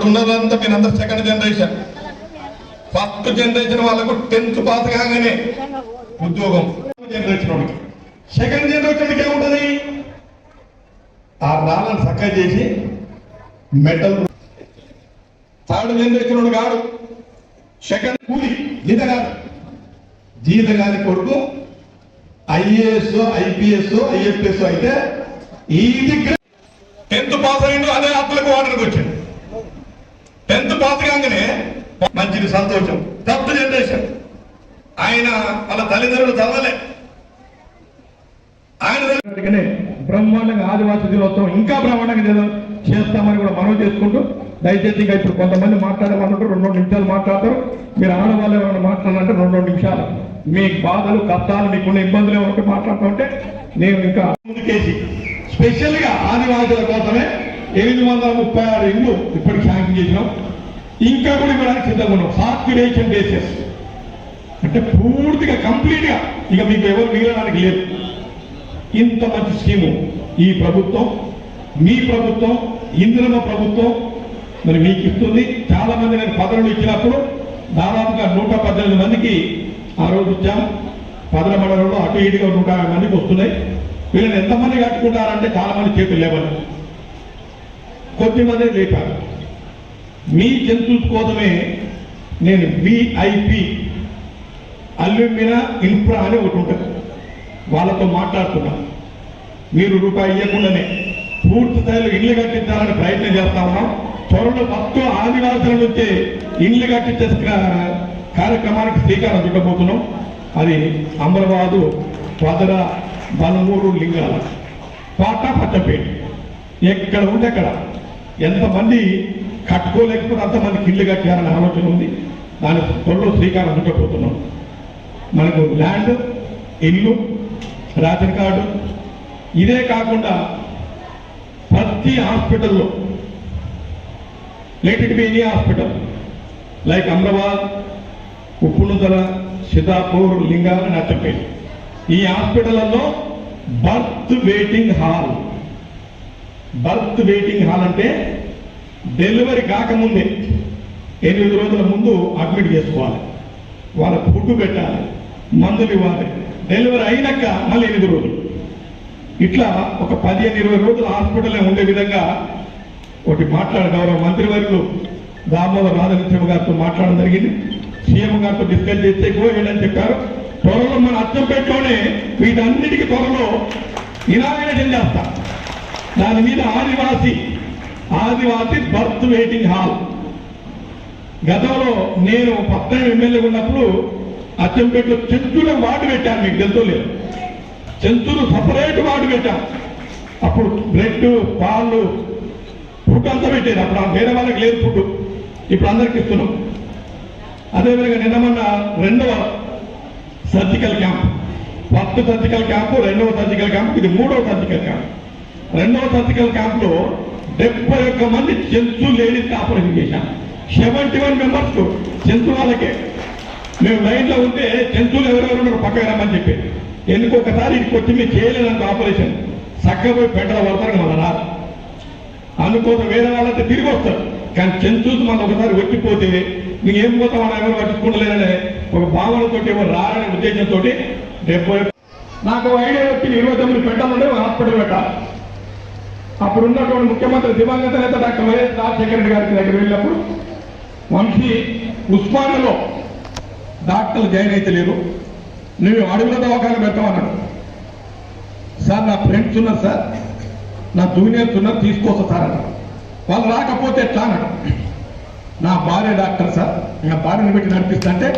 ఇప్పుడు ఉన్నదంతా మీరందరూ సెకండ్ జనరేషన్ ఫస్ట్ జనరేషన్ వాళ్ళకు టెన్త్ పాస్ కాగానే ఉద్యోగం. జనరేషన్ వాడికి సెకండ్ జనరేషన్కి ఏముంటది? ఆ రాళ్ళను చక్కగా చేసి మెటల్ థర్డ్ జనరేషన్ వాడు కాడు. సెకండ్ కూలి జీతగాడు జీతగాని కొడుకు ఐఏఎస్ ఐపీఎస్ ఐఎఫ్ఎస్ అయితే ఈ టెన్త్ పాస్ అయ్యిండు అదే అప్పులకు వాటర్కి వచ్చింది టెన్త్ పాస్ మంచిది సంతోషం. ఫస్ట్ జనరేషన్ ఆయన వాళ్ళ తల్లిదండ్రులు చదవలే. ఆయన బ్రహ్మాండంగా ఆదివాసీ దినోత్సవం ఇంకా బ్రహ్మాండంగా చేస్తామని కూడా మనవి చేసుకుంటూ దయచేసి ఇంకా ఇప్పుడు కొంతమంది మాట్లాడే రెండు రెండు నిమిషాలు మాట్లాడతారు. మీరు ఆడవాళ్ళు ఏమైనా మాట్లాడాలంటే రెండు రెండు నిమిషాలు. మీ బాధలు కష్టాలు మీకున్న ఇబ్బందులు ఏమంటే మాట్లాడుతామంటే నేను ఇంకా ముందుకేసి స్పెషల్గా ఆదివాసుల కోసమే ఎనిమిది వందల ముప్పై ఆరు ఇల్లు ఇప్పటికి శాంక్షన్ చేసినాం. ఇంకా కూడా ఇవ్వడానికి సిద్ధంగా ఉన్నాం సార్క్యులేషన్ బేసిస్ అంటే పూర్తిగా కంప్లీట్గా. ఇక మీకు ఎవరు మిగలడానికి లేదు ఇంత మంచి స్కీము. ఈ ప్రభుత్వం మీ ప్రభుత్వం ఇంద్రమ ప్రభుత్వం మరి మీకు ఇస్తుంది. చాలా మంది నేను పదవులు ఇచ్చినప్పుడు దాదాపుగా నూట పద్దెనిమిది మందికి ఆ రోజు ఇచ్చాం పదల మండలంలో అటు ఇటుగా నూట యాభై మందికి వస్తున్నాయి. వీళ్ళని ఎంతమంది కట్టుకుంటారంటే చాలా మంది చేతులు లేవని. కొద్దిమంది లేపారు. మీ జంతువుల కోసమే నేను విఐపి అల్యూమినా ఇన్ఫ్రా అని ఒకటి ఉంటుంది. వాళ్ళతో మాట్లాడుతున్నా. మీరు రూపాయి ఇవ్వకుండానే పూర్తి స్థాయిలో ఇల్లు కట్టించాలని ప్రయత్నం చేస్తా ఉన్నాం. త్వరలో మొత్తం ఆదివాసుల నుంచి ఇల్లు కట్టించే కార్యక్రమానికి శ్రీకారం చుట్టబోతున్నాం. అది అమరవాదు పదర బలమూరు లింగాల. పాట పచ్చపేట ఎక్కడ ఉంటే అక్కడ. ఎంతమంది కట్టుకోలేకపోతే అంతమందికి ఇల్లు కట్టారనే ఆలోచన ఉంది. దాని త్వరలో శ్రీకారం చుట్టబోతున్నాం. మనకు ల్యాండ్ ఇల్లు రేషన్ కార్డు ఇదే కాకుండా ప్రతి హాస్పిటల్లో let it be any hospital like Amrabad Uppunuthala Siddhapur Lingala Nachapet ఈ హాస్పిటల్లో birth waiting hall. Birth waiting hall అంటే డెలివరీ కాకముందే ఎనిమిది రోజుల ముందు అడ్మిట్ చేసుకోవాలి. వాళ్ళ ఫుడ్ పెట్టాలి మందులు ఇవ్వాలి. డెలివరీ అయినాక మళ్ళీ ఎనిమిది రోజులు. ఇట్లా ఒక పదిహేను ఇరవై రోజులు హాస్పిటల్లో ఉండే విధంగా ఒకటి మాట్లాడ గౌరవ మంత్రివర్యులు దామోదర్ రాధకృష్ణ గారితో మాట్లాడడం జరిగింది. సీఎం గారితో డిస్కస్ చేస్తే కూడా వెళ్ళని చెప్పారు. త్వరలో మన అచ్చంపేటలోనే వీటన్నిటికీ త్వరలో ఇనాగ్రేషన్ చేస్తాం. దాని మీద Adivasi Adivasi birth waiting hall. గతంలో నేను పట్టణం ఎమ్మెల్యే ఉన్నప్పుడు అచ్చంపేటలో చెంచుల వార్డు పెట్టాను మీకు తెలుసు లేదు. చెంచులు సపరేట్ వార్డు పెట్టాం అప్పుడు బ్రెడ్ పాలు ఫుడ్ అంతా పెట్టేది అప్పుడు వేరే వాళ్ళకి లేదు ఫుడ్. ఇప్పుడు అందరికి ఇస్తున్నాం. అదేవిధంగా నిన్న మొన్న రెండవ surgical camp. First surgical camp రెండవ సర్జికల్ క్యాంప్ ఇది మూడవ సర్జికల్ క్యాంప్. రెండవ సర్జికల్ క్యాంప్లో డెబ్బై ఒక్క మంది జంతు లేని ఆపరేషన్ చేశాం. సెవెంటీ వన్ మెంబర్స్ జంతు వాళ్ళకే మేము లైన్లో ఉంటే జంతువులు ఎవరెవరు ఉన్నారు పక్కకు రమ్మని చెప్పి. ఎందుకు ఒకసారి ఇక్కడికి వచ్చి మీరు చేయలేదంత ఆపరేషన్ చక్కగా పోయి పెట్టడం పడతారు మన రాదు. అందుకోసం వేరే వాళ్ళంతా తిరిగి వస్తారు. కానీ జంతువులు మనం ఒకసారి వచ్చిపోతే మీకు ఏం పోతాం మనం ఎవరు పట్టించుకుంటలేదనే ఒక భావనతో ఎవరు రారనే ఉద్దేశంతో డెబ్బై నాకు ఐడియా వచ్చి ఇరవై తొమ్మిది పెట్టాలంటే హాస్పిటల్ పెట్టాలి. అప్పుడు ఉన్నటువంటి ముఖ్యమంత్రి దివంగత నేత డాక్టర్ వైఎస్ రాజశేఖర రెడ్డి గారికి దగ్గర వెళ్ళినప్పుడు వంశీ ఉస్మానలో డాక్టర్లు జాయిన్ అయితే లేరు. నువ్వు అడుగుల దవాఖాన పెట్టమన్నాడు సార్ నా ఫ్రెండ్స్ ఉన్నారు సార్. నా జూనియర్స్ ఉన్నారు తీసుకొస్తా సార్ అన్నాడు. వాళ్ళు రాకపోతే ఎట్లా అన్నాడు. నా భార్య డాక్టర్ సార్ నా భార్యను పెట్టి నడిపిస్తా అంటే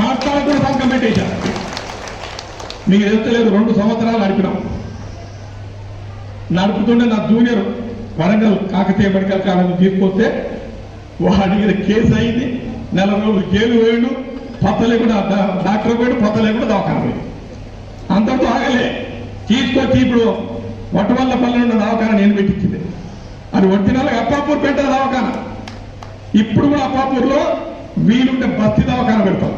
మాట్లాడుకున్న సంఘం పెట్టేశారు మీకు తెలుస్తలేదు రెండు సంవత్సరాలు నడిపినాం. నడుపుతుంటే నా junior Warangal Kakatiya medical college తీసుకొస్తే వాడి మీద కేసు అయింది. నెల రోజులు జైలు వేయడు పత్త లేకుండా డాక్టర్ పోయాడు. పత్త లేకుండా దవాఖాన పోయాడు. అంతటితో ఆగలే. తీసుకొచ్చి ఇప్పుడు వట్టవల్ల పల్లె ఉన్న దవాఖాన నేను పెట్టించింది. అది ఒరిజినల్గా అప్పాపూర్ పెట్టే దవాఖాన. ఇప్పుడు కూడా అప్పాపూర్లో వీలుంటే బస్తి దవాఖాన పెడతాం.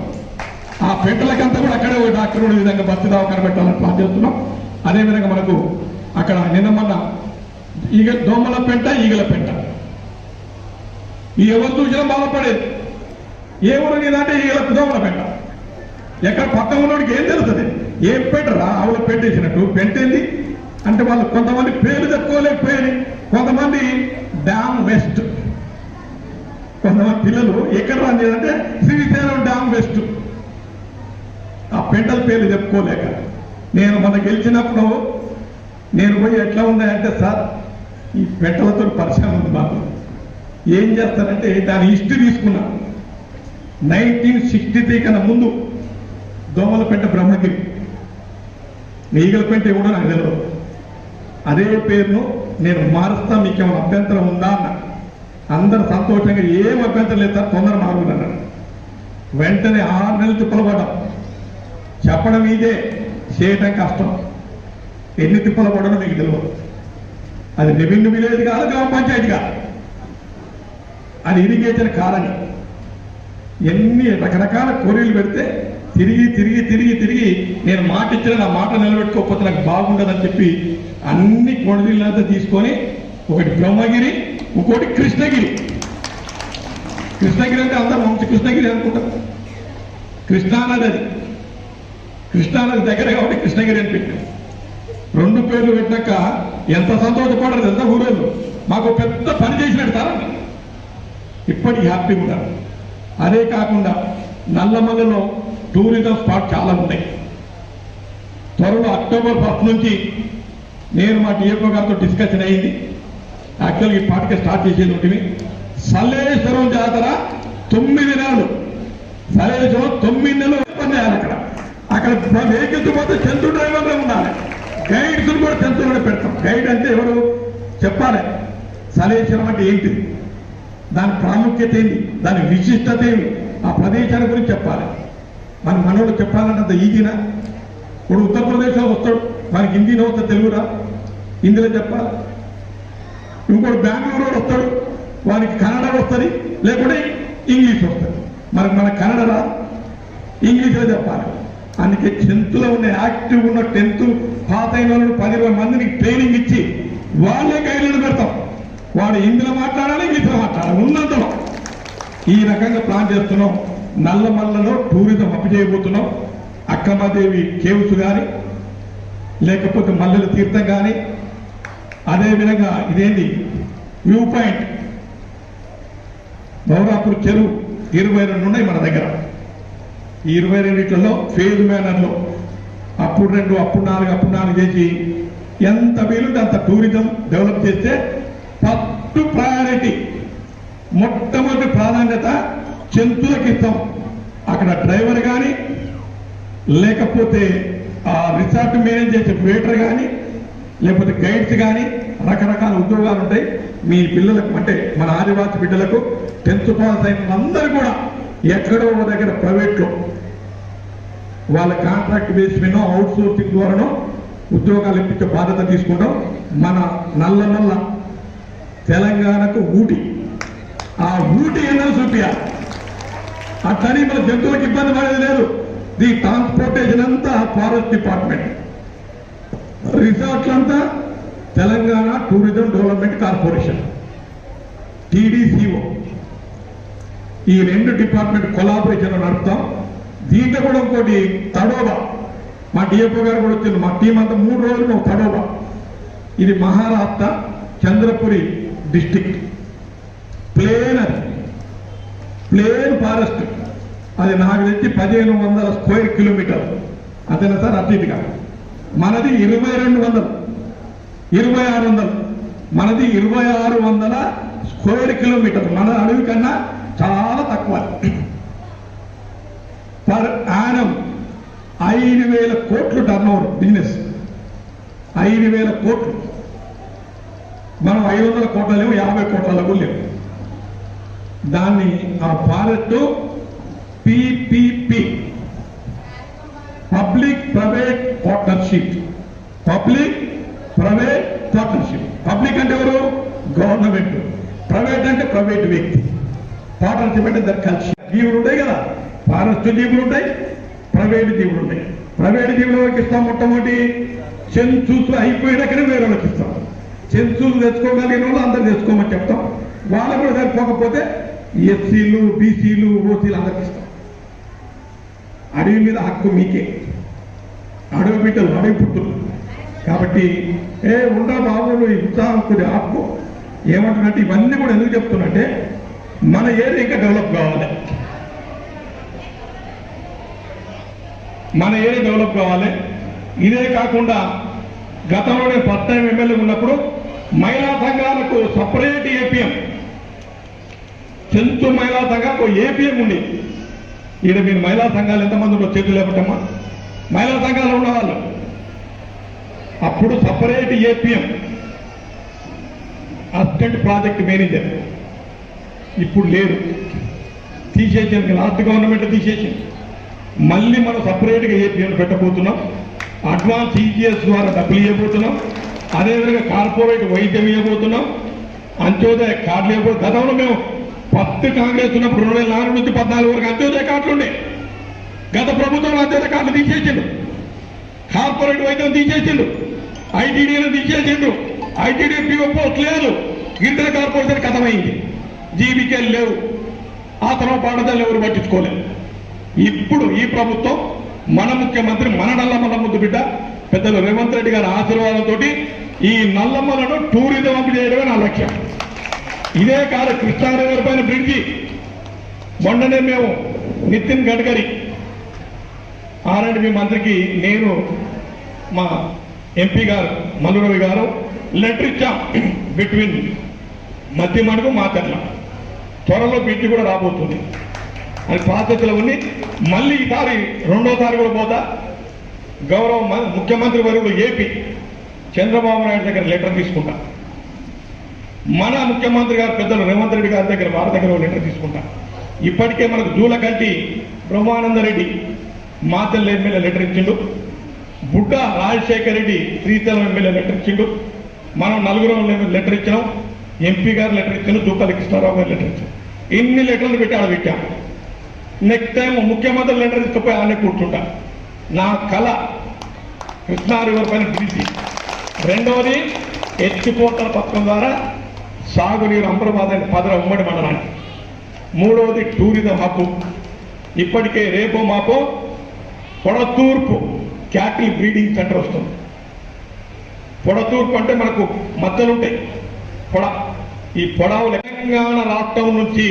ఆ పెట్టలకంతా కూడా అక్కడే ఓ డాక్టర్ కూడా విధంగా బస్తి దవాఖాన పెట్టాలని ప్లాన్ చేస్తున్నాం. అదేవిధంగా మనకు అక్కడ నిన్న మొన్న ఈగ దోమల పెంట ఈగల పెంట. ఈ ఎవరు చూసినా బాధపడేది. ఏ ఊరు నీదంటే ఈగల దోమల పెంట. ఎక్కడ పక్క ఉన్నోడికి ఏం తెలుస్తుంది? ఏం పెట్టరా ఆవుల పెట్టేసినట్టు పెంటేంది అంటే వాళ్ళు కొంతమంది పేర్లు చెప్పుకోలేకపోయారు. కొంతమంది డ్యామ్ వెస్ట్. కొంతమంది పిల్లలు ఎక్కడ రాని అంటే శ్రీశైలం డ్యామ్ వెస్ట్. ఆ పెంటల పేర్లు చెప్పుకోలేక. నేను మన గెలిచినప్పుడు నేను పోయి ఎట్లా ఉన్నాయంటే సార్ ఈ పెట్టలతో పరిచయం ఉంది మాకు. ఏం చేస్తానంటే దాని హిస్టరీ తీసుకున్నా. నైన్టీన్ సిక్స్టీ త్రీ కన్నా ముందు దోమల బ్రహ్మగిరి. ఈగల పెంట కూడా నాకు తెలియదు అదే పేరును నేను మారుస్తా మీకు ఏమైనా అభ్యంతరం ఉందా అన్న. అందరు సంతోషంగా ఏం అభ్యంతరం లేదు సార్ తొందర మారు వెంటనే ఆరు నెలలు తిప్పలు పడ్డాం చెప్పడం ఇదే చేయటం కష్టం. ఎన్ని తిప్పలు పడడం మీకు తెలియదు. అది రెవెన్యూ విలేజ్ కాదు గ్రామ పంచాయతీ కాదు. అది ఇరిగేషన్ కాదని ఎన్ని రకరకాల కోరీలు పెడితే తిరిగి తిరిగి తిరిగి తిరిగి నేను మాట ఇచ్చిన నా మాట నిలబెట్టుకోకపోతే నాకు బాగుండదని చెప్పి అన్ని కొడదీళ్ళంతా తీసుకొని ఒకటి బ్రహ్మగిరి ఇంకోటి కృష్ణగిరి. కృష్ణగిరి అంటే అందరూ మంచి కృష్ణగిరి అనుకుంటారు. కృష్ణానది అది. కృష్ణానది దగ్గర కాబట్టి కృష్ణగిరి అని పెట్టాం రెండు పేర్లు పెట్టాక ఎంత సంతోషపడరు ఎంత ఊరేళ్ళు? మాకు పెద్ద పని చేసినట్టు సార్ ఇప్పటికి హ్యాపీగా ఉన్నారు అదే కాకుండా నల్లమల్లలో టూరిజం స్పాట్ చాలా ఉన్నాయి. త్వరలో అక్టోబర్ ఫస్ట్ నుంచి నేను మా డిఎఫ్ఓ గారితో డిస్కషన్ అయింది. యాక్చువల్గా ఈ పాటకి స్టార్ట్ చేసేది ఉంటుంది సల్లేశ్వరం జాతర తొమ్మిది నెలలు. సల్లేశ్వరం తొమ్మిది నెలలు పని చేయాలి అక్కడ. అక్కడ వెహికల్స్ పోతే సెంటు డ్రైవర్లే ఉండాలి. గైడ్స్ కూడా సెంతులోనే పెడతాం. గైడ్ అంటే ఎవరు? చెప్పాలి. సలేశ్వరం అంటే ఏంటిది? దాని ప్రాముఖ్యత ఏంటి దాని విశిష్టత ఏమి ఆ ప్రదేశాల గురించి చెప్పాలి. మన మనోడు చెప్పాలంటే ఈజీనా? ఇప్పుడు ఉత్తరప్రదేశ్లో వస్తాడు. మనకి హిందీలో వస్తా తెలుగురా? హిందీలో చెప్పాలి ఇంకోటి బెంగళూరు వస్తాడు. వానికి కన్నడ వస్తుంది. లేకుంటే ఇంగ్లీష్ వస్తుంది. మనకు మన కన్నడరా? ఇంగ్లీష్లో చెప్పాలి. అందుకే టెన్త్లో ఉన్న యాక్టివ్ ఉన్న టెన్త్ పాత అయిన వాళ్ళు పది ఇరవై మందిని ట్రైనింగ్ ఇచ్చి వాళ్ళే గైడ్లను పెడతాం. వాడు ఇందులో మాట్లాడాలి ఇందులో మాట్లాడాలి. ఉన్నంతలో ఈ రకంగా ప్లాన్ చేస్తున్నాం. నల్లమల్లలో టూరిజం అప్పు చేయబోతున్నాం. అక్కమ్మదేవి కేవ్స్ కానీ లేకపోతే మల్లెల తీర్థం కానీ అదేవిధంగా ఇదేంటి? వ్యూ పాయింట్ బౌరాపూర్ చెరువు ఇరవై రెండు ఉన్నాయి మన దగ్గర. ఈ ఇరవై రెండిట్లలో ఫేజ్ మేనర్లో అప్పుడు రెండు అప్పుడు నాలుగు అప్పుడు నాలుగు చేసి ఎంత వీలుంటే అంత టూరిజం డెవలప్ చేస్తే ఫస్ట్ ప్రయారిటీ మొట్టమొదటి ప్రాధాన్యత జంతువులకు ఇస్తాం అక్కడ డ్రైవర్ కానీ లేకపోతే ఆ రిసార్ట్ మేనేజ్ చేసే వెయిటర్ కానీ లేకపోతే గైడ్స్ కానీ రకరకాల ఉద్యోగాలు ఉంటాయి. మీ పిల్లలకు అంటే మన ఆదివాసి బిడ్డలకు టెన్త్ పాస్ అయిన అందరూ కూడా ఎక్కడో ఒక దగ్గర ప్రైవేట్లో. వాళ్ళ కాంట్రాక్ట్ బేస్ మీద అవుట్ సోర్సింగ్ ద్వారానో ఉద్యోగాలు ఇప్పించే బాధ్యత తీసుకుంటాం. మన నల్ల నల్ల తెలంగాణకు ఊటి. ఆ ఊటి ఏదో చూపియా. అట్లని మన జంతువులకు ఇబ్బంది పడేది లేదు. ది ట్రాన్స్పోర్టేషన్ అంతా forest department. రిసార్ట్లంతా Telangana tourism development corporation. TDCO. ఈ రెండు డిపార్ట్మెంట్ కొలాబరేషన్ నడుపుతాం దీంట్లో కూడా ఇంకోటి తడోబా. మా డిఎఫ్ఓ గారు కూడా వచ్చింది మా టీం అంతా మూడు రోజులు ఒక తడోబా. ఇది మహారాష్ట్ర చంద్రపురి డిస్టిక్ ప్లేన్ అది. Plain forest. అది నాకు తెచ్చి పదిహేను వందల స్క్వేర్ కిలోమీటర్ అదేనా సార్? అతీతిగా మనది ఇరవై రెండు వందలు. ఇరవై ఆరు వందలు. మనది ఇరవై ఆరు వందల స్క్వేర్ కిలోమీటర్ మన అడవి కన్నా చాలా తక్కువ. పర్ యానం ఐదు వేల కోట్లు టర్న్ ఓవర్ బిజినెస్. ఐదు వేల కోట్లు. మనం ఐదు వందల కోట్ల లేవు యాభై కోట్ల లేవు. దాన్ని ఆ Bharat PPP public private partnership public private partnership public అంటే ఎవరు గవర్నమెంట్ ప్రైవేట్ అంటే ప్రైవేట్ వ్యక్తి పాటలు అంటే దాన్ని కలిసి. జీవులు ఉంటాయి కదా పారస్థు దీవులు ఉంటాయి ప్రైవేట్ దీవులు ఉంటాయి. ప్రైవేట్ దీవులు ఎవరికి ఇస్తాం? మొట్టమొదటి సెన్సూస్ అయిపోయినాకనే వేరే వాళ్ళకి ఇస్తాం. సెన్సూస్ తెచ్చుకోగలిగిన వాళ్ళు అందరు తెచ్చుకోమని చెప్తాం. వాళ్ళు కూడా సరిపోకపోతే ఎస్సీలు బీసీలు ఓసీలు అందరికి ఇస్తాం. అడవి మీద హక్కు మీకే. అడవి బిడ్డలు అడవి పుట్టులు. కాబట్టి ఏ ఉండా బాబు నువ్వు ఈ ఉత్సాహం కొద్ది ఆపుకో ఏమంటున్నట్టు ఇవన్నీ కూడా ఎందుకు చెప్తున్నట్టే మన ఏరియా ఇంకా డెవలప్ కావాలి. మన ఏరియా డెవలప్ కావాలి. ఇదే కాకుండా గతంలోనే నేను ఫస్ట్ టైం ఎమ్మెల్యే ఉన్నప్పుడు మహిళా సంఘాలకు సపరేట్ ఏపీఎం చెంచు మహిళా సంఘాలకు ఏపీఎం ఉంది ఈడ మీరు మహిళా సంఘాలు ఎంతమంది ఉండో చేతులు లేపటమ్మా మహిళా సంఘాలు ఉన్నవాళ్ళు అప్పుడు separate APM assistant project manager. ఇప్పుడు లేదు తీసేసింది లాస్ట్ గవర్నమెంట్ తీసేసింది. మళ్ళీ మనం సపరేట్గా ఏపీఎం పెట్టబోతున్నాం. అడ్వాన్స్ ఈజీఎస్ ద్వారా డబ్బులు ఇవ్వబోతున్నాం. అదేవిధంగా కార్పొరేట్ వైద్యం ఇవ్వబోతున్నాం. అంత్యోదయ కార్డులు ఇవ్వబో గతంలో మేము ఫస్ట్ కాంగ్రెస్ ఉన్నప్పుడు రెండు వేల నాలుగు నుంచి పద్నాలుగు వరకు అంత్యోదయ కార్డులు ఉండే. గత ప్రభుత్వంలో అంత్యోదయ కార్డులు తీసేసిండు కార్పొరేట్ వైద్యం తీసేసిండు ఐటీడీలు తీసేసిండు ఐటీడీ పిఓ పోస్ట్ లేదు. గిరిజన కార్పొరేషన్ కథమైంది. జీబీకేలు లేవు. ఆ తర్వాత ఎవరు పట్టించుకోలేదు. ఇప్పుడు ఈ ప్రభుత్వం మన ముఖ్యమంత్రి మన నల్లమల ముద్దు బిడ్డ పెద్దలు రేవంత్ రెడ్డి గారి ఆశీర్వాదంతో ఈ నల్లమ్మలను టూరిజం అప్పు చేయడమే నా లక్ష్యం. ఇదే కాదు కృష్ణానగర్ పైన బ్రిడ్జి. మొన్ననే మేము నితిన్ గడ్కరీ ఆర్ఎండ్బి మంత్రికి నేను మా ఎంపీ గారు మల్లురవి గారు లెటర్ ఇచ్చాం. బిట్వీన్ మధ్య మడుగు మాచర్ల. త్వరలో బిడ్డ కూడా రాబోతుంది. అని ప్రాసెస్లో ఉంది మళ్ళీ ఈసారి రెండోసారి కూడా పోతా. గౌరవ ముఖ్యమంత్రి వర్యులు ఏపీ చంద్రబాబు నాయుడు దగ్గర లెటర్ తీసుకుంటా. మన ముఖ్యమంత్రి గారు పెద్దలు రేవంత్ రెడ్డి గారి దగ్గర వారి దగ్గర లెటర్ తీసుకుంటా. ఇప్పటికే మనకు జూలకంటి బ్రహ్మానందరెడ్డి మాతెల్ల ఎమ్మెల్యే లెటర్ ఇచ్చిండు. బుడ్డ రాజశేఖర్ రెడ్డి శ్రీశైలం ఎమ్మెల్యే లెటర్ ఇచ్చిండు. మనం నలుగురు లెటర్ ఇచ్చినాం. ఎంపీ గారు లెటర్ ఇచ్చిండు. దూపల్లి కృష్ణారావు గారు లెటర్ ఇచ్చాం ఇన్ని లెటర్లు పెట్టి ఆడ పెట్టాం. నెక్స్ట్ టైం ముఖ్యమంత్రి లెటర్ తీసుకుపోయి ఆడనే కూర్చుంటా. నా కళ కృష్ణా రివర్ పైన బ్రిడ్జి రెండవది ఎత్తిపోతల పథకం ద్వారా సాగునీరు అమరాబాద్ అని పదర ఉమ్మడి మండలానికి. మూడవది టూరిజం హబ్బు ఇప్పటికే రేపో మాపో పొడతూర్పు క్యాటిల్ బ్రీడింగ్ సెంటర్ వస్తుంది. పొడతూర్పు అంటే మనకు మద్దలు ఉంటాయి పొడ ఈ పొడవు తెలంగాణ రాష్ట్రం నుంచి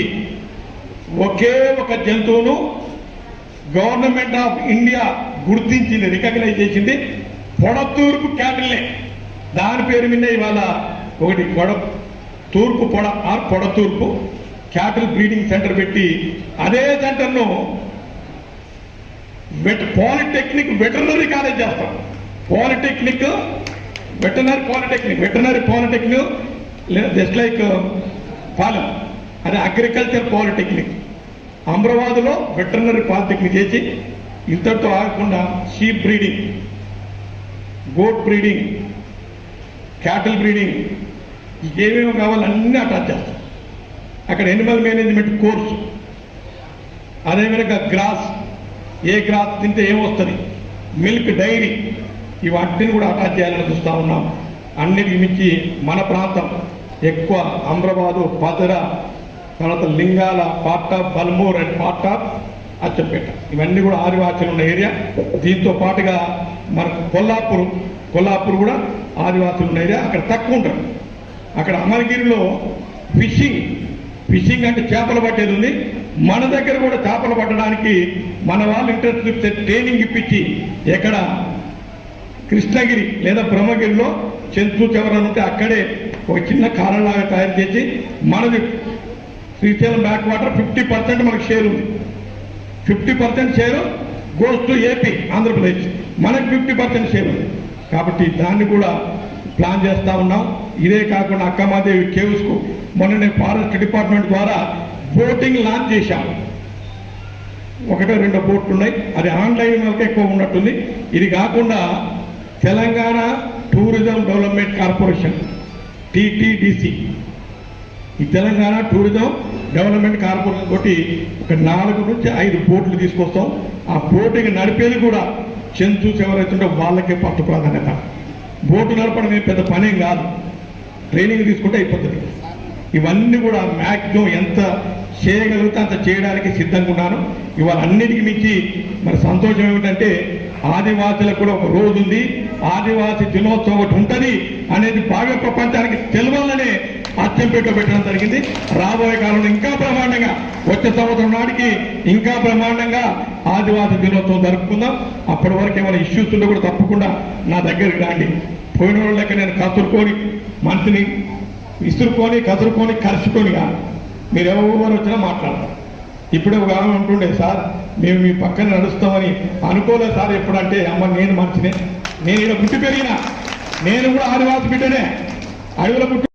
ఒకే ఒక జంతువును గవర్నమెంట్ ఆఫ్ ఇండియా గుర్తించింది రికగ్నైజ్ చేసింది. పొడతూర్పు క్యాటిల్నే దాని పేరు మీద ఇవాళ ఒకటి Poda Thurpu Poda or Podathurpu cattle breeding centre పెట్టి అదే సెంటర్ను వెట్ పాలిటెక్నిక్ వెటర్నరీ కాలేజ్ చేస్తాం. Polytechnic veterinary polytechnic veterinary polytechnic just like um, Palem. అదే అగ్రికల్చర్ పాలిటెక్నిక్ అమరాబాద్లో వెటర్నరీ పాలిటెక్నిక్ చేసి ఇంతటితో ఆగకుండా sheep breeding goat breeding cattle breeding ఏమేమి కావాలన్నీ అటాచ్ చేస్తాం. అక్కడ ఎనిమల్ మేనేజ్మెంట్ కోర్సు అదేవిధంగా గ్రాస్ ఏ గ్రాస్ తింటే ఏమొస్తుంది? మిల్క్ డైరీ ఇవన్నిటిని కూడా అటాచ్ చేయాలని చూస్తూ ఉన్నాం. అన్నిటికి మించి మన ప్రాంతం ఎక్కువ అమ్రాబాదు పదర తర్వాత Lingala part of Balmoor and part of Achampet. ఇవన్నీ కూడా ఆదివాసీలు ఉన్న ఏరియా. దీంతో పాటుగా మనకు కొల్లాపూర్ కొల్లాపూర్ కూడా ఆదివాసులు ఉన్న ఏరియా. అక్కడ తక్కువ ఉంటారు. అక్కడ అమరగిరిలో ఫిషింగ్ ఫిషింగ్ అంటే చేపలు పట్టేది ఉంది. మన దగ్గర కూడా చేపలు పట్టడానికి మన వాళ్ళు ఇంట్రెస్ట్ చూపితే ట్రైనింగ్ ఇప్పించి ఎక్కడ కృష్ణగిరి లేదా బ్రహ్మగిరిలో చెంచు చివరన ఉంటే అక్కడే ఒక చిన్న కాలంలాగా తయారు చేసి మనది Srisailam back water fifty percent మనకు షేర్ ఉంది. Fifty percent share goes to AP Andhra Pradesh. మనకు ఫిఫ్టీ పర్సెంట్ షేర్ ఉంది. కాబట్టి దాన్ని కూడా ప్లాన్ చేస్తూ ఉన్నాం. ఇదే కాకుండా అక్కమాదేవి కేవ్స్కు మొన్ననే ఫారెస్ట్ డిపార్ట్మెంట్ ద్వారా బోటింగ్ లాంచ్ చేశాం. ఒకటో రెండో బోట్లు ఉన్నాయి. అది ఆన్లైన్ వరకు ఎక్కువ ఉన్నట్టుంది. ఇది కాకుండా Telangana tourism development corporation TTDC. ఈ తెలంగాణ టూరిజం డెవలప్మెంట్ కార్పొరేషన్ తోటి ఒక నాలుగు నుంచి ఐదు బోట్లు తీసుకొస్తాం. ఆ బోటింగ్ నడిపేది కూడా చెంచూస్ ఎవరైతుంటే వాళ్ళకే పట్టు ప్రాధాన్యత. బోటు నడపడం ఏం పెద్ద పనేం కాదు. ట్రైనింగ్ తీసుకుంటే అయిపోతుంది. ఇవన్నీ కూడా మ్యాక్సిమం ఎంత చేయగలిగితే అంత చేయడానికి సిద్ధంగా ఉన్నాను. ఇవాళ అన్నిటికీ మించి మరి సంతోషం ఏమిటంటే ఆదివాసులకు కూడా ఒక రోజు ఉంది. ఆదివాసి దినోత్సవం ఒకటి ఉంటుంది అనేది బాగా ప్రపంచానికి తెలవాలనే అత్యంపేట పెట్టడం జరిగింది. రాబోయే కాలంలో ఇంకా బ్రహ్మాండంగా వచ్చే సంవత్సరం నాటికి ఇంకా బ్రహ్మాండంగా ఆదివాసి దినోత్సవం జరుపుకుందాం. అప్పటి వరకు ఏమైనా ఇష్యూస్ ఉంటే కూడా తప్పకుండా నా దగ్గరికి రాండి. పోయిన వాళ్ళ లెక్క నేను కసురుకొని మనిషిని విసురుకొని కసురుకొని కలుసుకొని మీరు ఎవరు వచ్చినా మాట్లాడతారు. ఇప్పుడే ఒక ఆమె ఉంటుండే సార్ మేము మీ పక్కన నడుస్తామని అనుకోలేదు సార్ ఎప్పుడంటే అమ్మ నేను మంచినే నేను ఇక్కడ పుట్టి పెరిగిన నేను కూడా ఆదివాసి బిడ్డనే అడవిలో పుట్టి